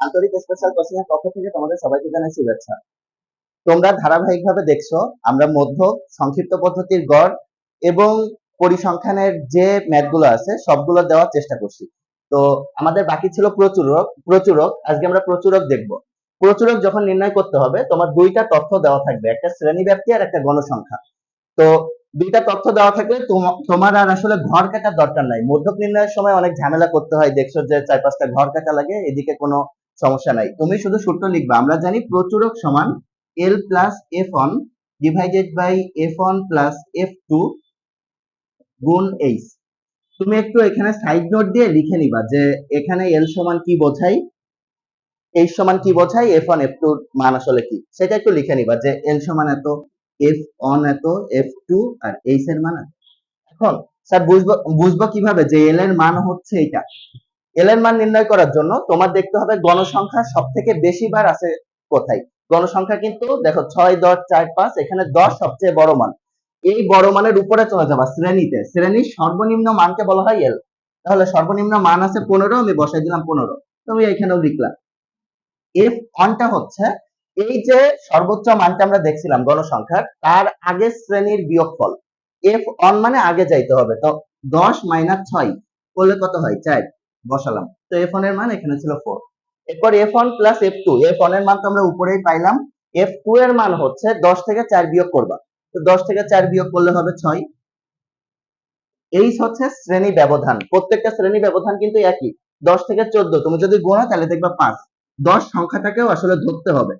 আন্তরিক special coaching এর পক্ষ থেকে তোমাদের সবাইকে জানাই শুভেচ্ছা। তোমরা ধারাবাহিকভাবে দেখছ, আমরা মধ্য সংক্ষিপ্ত পদ্ধতির গড় এবং পরিসংখ্যানের যে ম্যাথগুলো আছে, সবগুলো দেওয়ার চেষ্টা করছি। তো আমাদের বাকি ছিল প্রচুরক প্রচুরক, আজকে আমরা প্রচুরক দেখব। প্রচুরক যখন নির্ণয় করতে হবে, তোমার দুইটা তথ্য দেওয়া থাকবে, একটা শ্রেণি ব্যাপ্তি আর একটা গণসংখ্যা। তো দুইটা তথ্য দেওয়া থাকলে তোমার আর আসলে ঘর কাটার দরকার নাই। মধ্যক নির্ণয়ের সময় অনেক ঝামেলা করতে হয়, দেখছ যে চার পাঁচটা ঘর কাটা লাগে, এদিকে কোনো সমস্যা নাই। তুমি শুধু সূত্র লিখবা। আমরা জানি প্রচুরক সমান L plus F one divided by F one plus F two গুণ এইচ তুমি একটু এখানে সাইড নোট দিয়ে লিখে নিবা যে এখানে এল সমান কি বোঝাই? এইচ সমান কি বোঝাই? এফ অন এফ টু মান আসলে কি? সেটা একটু লিখে নিবা যে এল সমান এত এফ অন এত এফ টু আর এইচ এর মান এখন স্যার বুঝব বুঝব কীভাবে যে এল এর মান হচ্ছে এটা? এল এর মান নির্ণয় করার জন্য তোমার দেখতে হবে গণসংখ্যা সব থেকে বেশি বার আছে কোথায়? গণসংখ্যা কিন্তু দেখো ছয়, দশ, চার, পাঁচ, এখানে দশ সবচেয়ে বড় মান। এই বড় মানের উপরে চলে যাবা শ্রেণীতে। শ্রেণির সর্বনিম্ন মানকে বলা হয় এল তাহলে সর্বনিম্ন মান আছে পনেরো, আমি বসাই দিলাম পনেরো। তুমি এখানেও লিখলাম এফ অনটা হচ্ছে এই যে সর্বোচ্চ মানটা আমরা দেখছিলাম গণসংখ্যার, তার আগে শ্রেণির বিয়োগফল। এফ অন মানে আগে যাইতে হবে। তো দশ মাইনাস ছয়, করলে কত হয়? চার। বসালাম। তো এফ এর মান এখানে ছিল ফোর এরপর F one plus F two F এর মান তো আমরা উপরেই পাইলাম। এফ টু এর মান হচ্ছে দশ থেকে চার বিয়োগ করবা। তো দশ থেকে চার বিয়োগ করলে হবে ছয়। এই হচ্ছে শ্রেণি ব্যবধান। প্রত্যেকটা শ্রেণি ব্যবধান কিন্তু একই। দশ থেকে চোদ্দ। তুমি যদি গোনা তাহলে দেখবা পাঁচ। দশ সংখ্যাটাকেও আসলে ধরতে হবে।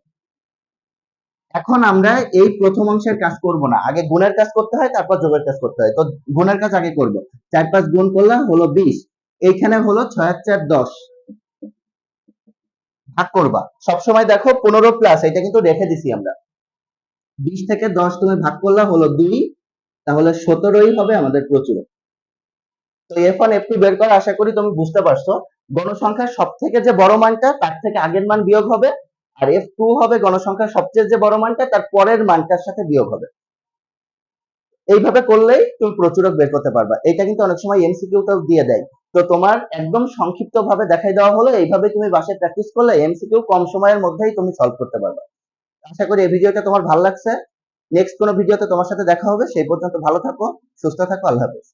এখন আমরা এই প্রথম অংশের কাজ করব না। আগে গুণের কাজ করতে হয়, তারপর যোগের কাজ করতে হয়। তো গুণের কাজ আগে করব। চার পাঁচ গুণ করলাম হলো বিশ। এইখানে হলো ছয় চার দশ। ভাগ করবা। সবসময় দেখো পনেরো প্লাস এটা কিন্তু রেখে দিছি আমরা। বিশ থেকে দশ তুমি ভাগ করলা হলো দুই, তাহলে সতেরোই হবে আমাদের প্রচুর। তো এফ ওয়ান এফ টু বের করা আশা করি তুমি বুঝতে পারছ। গণসংখ্যার সব থেকে যে বড় মানটা, তার থেকে আগের মান বিয়োগ হবে। আর এফ টু হবে গণসংখ্যার সবচেয়ে যে বড় মানটা, তার পরের মানটার সাথে বিয়োগ হবে। এইভাবে করলেই তুমি প্রচুরক বের করতে পারবা। এটা কিন্তু অনেক সময় এমসিকিউটাও দিয়ে দেয়। তো তোমার একদম সংক্ষিপ্ত ভাবে দেখাই দেওয়া হলো, এইভাবে তুমি বাসায় প্র্যাকটিস করলে এমসিকিউ কম সময়ের মধ্যেই তুমি সলভ করতে পারবে। আশা করি এই ভিডিওটা তোমার ভালো লাগছে। নেক্সট কোনো ভিডিওতে তোমার সাথে দেখা হবে। সেই পর্যন্ত ভালো থাকো, সুস্থ থাকো, আল্লাহ হাফেজ।